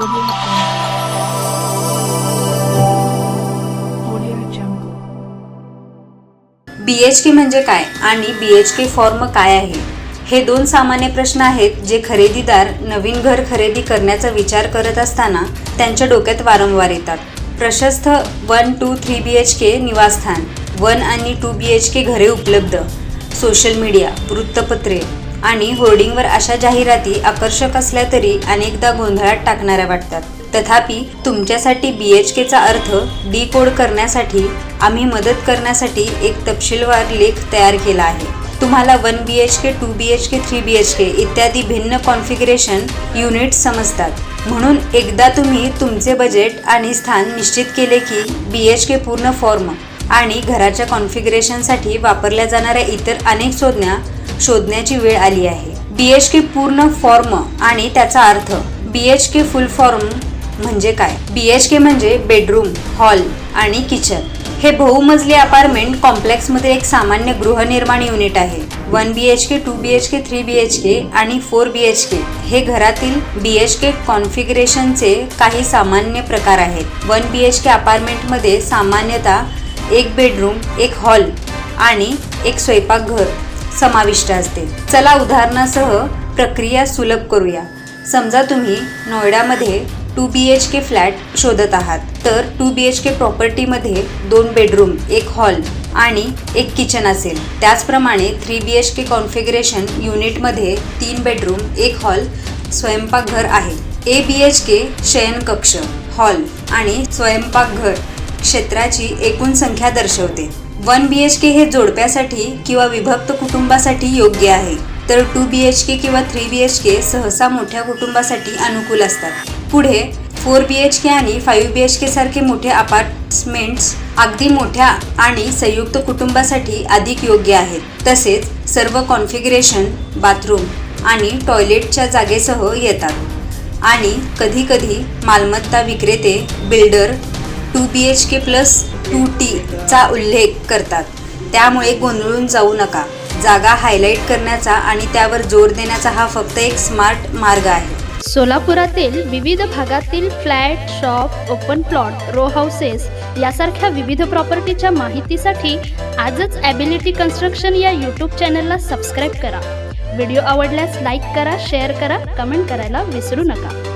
बी H के म्हणजे काय आणि बी एच के फॉर्म काय आहे? हे दोन सामान्य प्रश्न आहेत जे खरेदीदार नवीन घर खरेदी करण्याचा विचार करत असताना त्यांच्या डोक्यात वारंवार येतात. प्रशस्त one two three B H K निवासस्थान. वन आणि टू बी एच के घरे उपलब्ध. सोशल मीडिया वृत्तपत्रे. आणि होर्डिंगवर अशा जाहिराती आकर्षक असल्या तरी अनेकदा गोंधळात टाकणाऱ्या वाटतात. तथापि तुमच्यासाठी बी एच केचा अर्थ डी कोड करण्यासाठी आम्ही मदत करण्यासाठी एक तपशीलवार लेख तयार केला आहे. तुम्हाला one B H K two B H K three B H K इत्यादी भिन्न कॉन्फिगरेशन युनिट्स समजतात. म्हणून एकदा तुम्ही तुमचे बजेट आणि स्थान निश्चित केले की बी एच के पूर्ण फॉर्म आणि घराच्या कॉन्फिगरेशनसाठी वापरल्या जाणाऱ्या इतर अनेक संज्ञा शोधण्याची वेळ आली आहे. बी एच के पूर्ण फॉर्म आणि त्याचा अर्थ बी एच के फुल फॉर्म म्हणजे काय? बी एच के म्हणजे बेडरूम हॉल आणि किचन हे बहुमजली अपार्टमेंट कॉम्प्लेक्समध्ये एक सामान्य गृहनिर्माण युनिट आहे. One B H K two B H K three B H K आणि फोर बी एच के हे घरातील बी एच के कॉन्फिगरेशनचे काही सामान्य प्रकार आहेत. वन बी एच के अपार्टमेंटमध्ये सामान्यतः एक बेडरूम एक हॉल आणि एक स्वयंपाकघर. समाविष्ट असते चला उदाहरणासह प्रक्रिया सुलभ करूया. समजा तुम्ही नोएडामध्ये two B H K flat शोधत आहात. तर टू बी एच के प्रॉपर्टीमध्ये दोन बेडरूम एक हॉल आणि एक किचन असेल. त्याचप्रमाणे three B H K configuration युनिटमध्ये तीन बेडरूम एक हॉल स्वयंपाकघर आहे. A B H K शयनकक्ष hall आणि स्वयंपाकघर. क्षेत्राची एकूण संख्या दर्शवते. वन बी एच के हे जोडप्यासाठी किंवा विभक्त कुटुंबासाठी योग्य आहे. तर टू बी एच के किंवा थ्री बी एच के सहसा मोठ्या कुटुंबासाठी अनुकूल असतात. पुढे फोर बी एच के आणि फाईव्ह बी एच के सारखे मोठे अपार्टमेंट्स अगदी मोठ्या आणि संयुक्त कुटुंबासाठी अधिक योग्य आहेत. तसेच सर्व कॉन्फिगरेशन बाथरूम आणि टॉयलेटच्या जागेसह येतात. आणि कधीकधी मालमत्ता विक्रेते builder two B H K plus two टीचा उल्लेख करतात. त्यामुळे गोंधळून जाऊ नका. जागा हायलाईट करण्याचा आणि त्यावर जोर देण्याचा हा फक्त एक स्मार्ट मार्ग आहे. सोलापुरातील विविध भागातील flat shop open plot row houses यासारख्या विविध प्रॉपर्टीच्या माहितीसाठी आजच ॲबिलिटी कन्स्ट्रक्शन या यूट्यूब चॅनलला सबस्क्राईब करा. व्हिडिओ आवडल्यास लाईक करा शेअर करा कमेंट करायला विसरू नका.